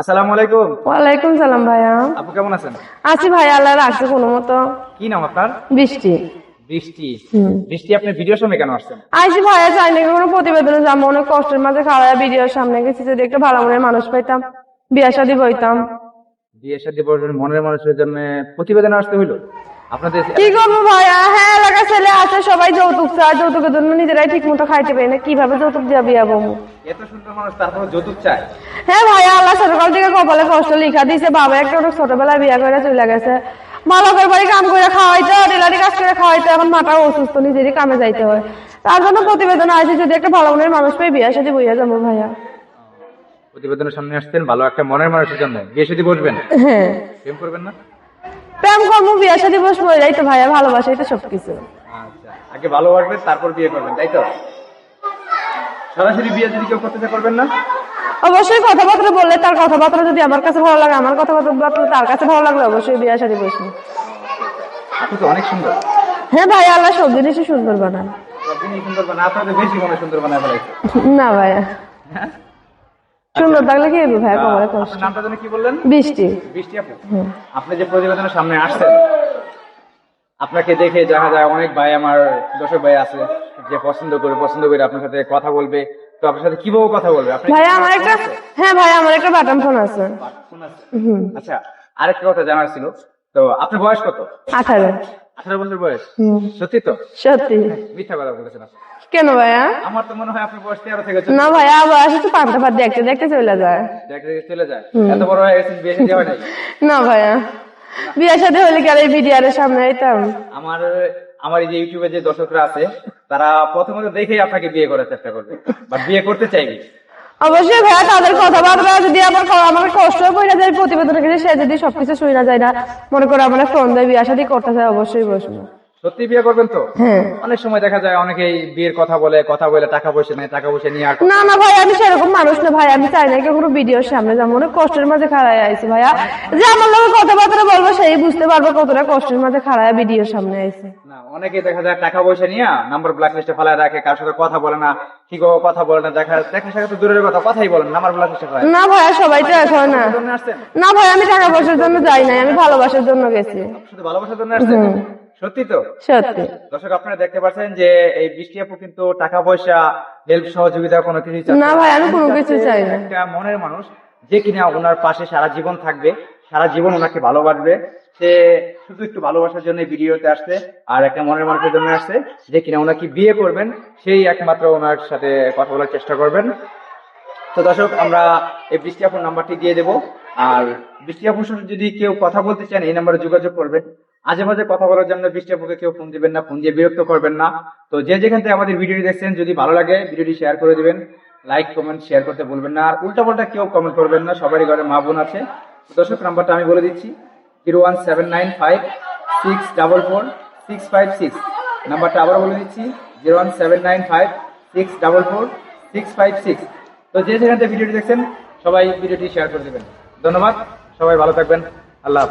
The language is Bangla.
আসসালামু আলাইকুম। ওয়ালাইকুম সালাম ভাইয়া। আপু কেমন আছেন? আছি ভাই আল্লাহ রাখছে কোনো মতো। কি নাম আপনার? বৃষ্টি। বৃষ্টি। বৃষ্টি আপনি ভিডিওর সামনে কেন আসছেন? আইসি ভাইয়া চাই নাকি কোনো প্রতিবেদনে যাব অনেক কষ্টের মাঝে খাওয়া ভিডিওর সামনে গেছি যদি একটা ভালো মনের মানুষ পাইতাম বিয়া শাদী বইতাম বিয়ে শাদী মনের মানুষের জন্য প্রতিবেদন আসতে হইল? আপনাদের কি করব ভাইয়া হ্যাঁ ছেলে আছে সবাই যৌতুক চায়। যৌতুকের জন্য নিজেরাই ঠিক মতো খাইতে পারি না। কীভাবে যৌতুক দিয়া বিয়া বমু এত সুন্দর মানুষ তারপর যৌতুক চায়? হ্যাঁ ভাইয়া আল্লাহ ছোটকাল থেকে কপালে কষ্ট লিখা বাবা একটা অনেক ছোটবেলায় বিয়া করে চলে গেছে। করে বাড়ি কাম করে খাওয়াইতে টেলারি কাজ করে খাওয়াইতে এখন মাথা অসুস্থ নিজেরই কামে যাইতে হয়। তার জন্য প্রতিবেদন আছে যদি একটা ভালো মনের মানুষ পেয়ে বিয়া সাথে বইয়া যাব ভাইয়া। প্রতিবেদনের সামনে আসছেন ভালো একটা মনের মানুষের জন্য। বিয়ে শাদী বসবেন? হ্যাঁ। প্রেম করবেন না? প্রেম কর্ম বিয়া সাথে বসবো এটাই তো ভাইয়া ভালোবাসাই তো সবকিছু। আচ্ছা আগে ভালোবাসবেন তারপর বিয়ে করবেন তাই তো? সরাসরি বিয়ে যদি কেউ করতে করবেন না? অবশ্যই কথাবার্তা বললে তার কথাবার্তা যদি আমার কাছে ভালো লাগে আমার কথাবার্তা তার কাছে ভালো লাগলে অবশ্যই বিয়া বসবো। আপনি তো অনেক সুন্দর। হ্যাঁ ভাই আল্লাহ সব জিনিসই সুন্দর বানান আপনি সুন্দর বানা আপনাদের বেশি মনে সুন্দর বানায় ফেলাইছে। না ভাইয়া। সুন্দর থাকলে কি হবে ভাইয়া কবরে কষ্ট। নামটা যেন কি বললেন? বৃষ্টি। বৃষ্টি আপু। আপনি যে প্রতিবেদনের সামনে আসছেন আপনাকে দেখে দেখা যায় অনেক ভাই আমার দর্শক ভাই আছে যে পছন্দ করে পছন্দ করে আপনার সাথে কথা বলবে। তো আপনার সাথে কীভাবে কথা বলবে? আপনি ভাইয়া আমার একটা হ্যাঁ ভাই আমার একটা বাটন ফোন আছে? আচ্ছা আরেকটা কথা জানার ছিল। তো আপনার বয়স কত? আঠারো। আঠারো বছর বয়স? সত্যি তো? সত্যি। মিথ্যা কথা বলেছেন কেন ভাইয়া? আমার তো মনে হয় আপনার বয়স তেরো থেকে না ভাইয়া আবার তো পান্তা ভাত দেখতে দেখতে চলে যায়। দেখতে দেখতে চলে যায়? এত বড় হয়ে গেছেন বিয়ে শাদী হয় না ভাইয়া। বিয়ের সাথে হলে কি আর এই সামনে আইতাম? আমার আমার এই যে ইউটিউবে যে দর্শকরা আছে তারা প্রথমত দেখেই আপনাকে বিয়ে করার চেষ্টা করবে। বাট বিয়ে করতে চাইবে। অবশ্যই ভাইয়া, তাদের কথাবার্তা যদি আমার আমার কষ্ট পড়ে যায় প্রতিবেদনের কাছে সে যদি সবকিছু শুই না যায় না, মনে করে আমরা ফোন দেয় বিয়া সাথে করতে চাই অবশ্যই বসবো। সত্যি বিয়ে করবেন তো? হ্যাঁ। অনেক সময় দেখা যায় অনেকেই বিয়ের কথা বলে কথা বলে টাকা পয়সা নেই টাকা পয়সা নিয়ে না না ভাই আমি সেরকম মানুষ না ভাই আমি চাই না কেউ কোনো ভিডিওর সামনে যাব অনেক কষ্টের মাঝে খাড়ায় আইছি ভাইয়া। যে আমার লোক কথাবার্তা বলব সেই বুঝতে পারব কতটা কষ্টের মাঝে খাড়ায় ভিডিওর সামনে আইছে। না অনেকে দেখা যায় টাকা পয়সা নিয়ে নাম্বার ব্ল্যাক লিস্টে ফেলায় রাখে কার সাথে কথা বলে না ঠিক কথা বলে না দেখা দেখা সাথে দূরের কথা কথাই বলেন নাম্বার ব্ল্যাক লিস্টে ফেলায়। না ভাইয়া সবাই তো এক না। না ভাই আমি টাকা পয়সার জন্য যাই নাই আমি ভালোবাসার জন্য গেছি। ভালোবাসার জন্য আসছেন? সত্যি তো? সত্যি। দর্শক আপনারা দেখতে পাচ্ছেন যে এই বৃষ্টি আপু কিন্তু টাকা পয়সা হেল্প সহযোগিতা কোনো কিছু না। ভাই আমি কোনো কিছু চাই না। একটা মনের মানুষ যে কিনা ওনার পাশে সারা জীবন থাকবে সারা জীবন ওনাকে ভালোবাসবে। সে শুধু একটু ভালোবাসার জন্য ভিডিওতে আসছে আর একটা মনের মানুষের জন্য আসছে যে কিনা ওনাকে বিয়ে করবেন সেই একমাত্র ওনার সাথে কথা বলার চেষ্টা করবেন। তো দর্শক আমরা এই বৃষ্টি আপুর নাম্বারটি দিয়ে দেবো। আর বৃষ্টি আপুর সাথে যদি কেউ কথা বলতে চান এই নাম্বারে যোগাযোগ করবেন। আজে মাঝে কথা বলার জন্য বৃষ্টি আপুকে কেউ ফোন দিবেন না, ফোন দিয়ে বিরক্ত করবেন না। তো যে যেখান থেকে আমাদের ভিডিওটি দেখছেন, যদি ভালো লাগে, ভিডিওটি শেয়ার করে দিবেন। লাইক কমেন্ট শেয়ার করতে বলবেন না। আর উল্টা পাল্টা কেউ কমেন্ট করবেন না, সবারই ঘরে মা বোন আছে। দর্শক, নাম্বারটা আমি বলে দিচ্ছি zero one seven nine five six double four six five six নাম্বারটা আবার বলে দিচ্ছি zero one seven nine five six double four six five six তো যে যেখান থেকে ভিডিওটি দেখছেন, সবাই ভিডিওটি শেয়ার করে দেবেন। ধন্যবাদ, সবাই ভালো থাকবেন। আল্লাহ।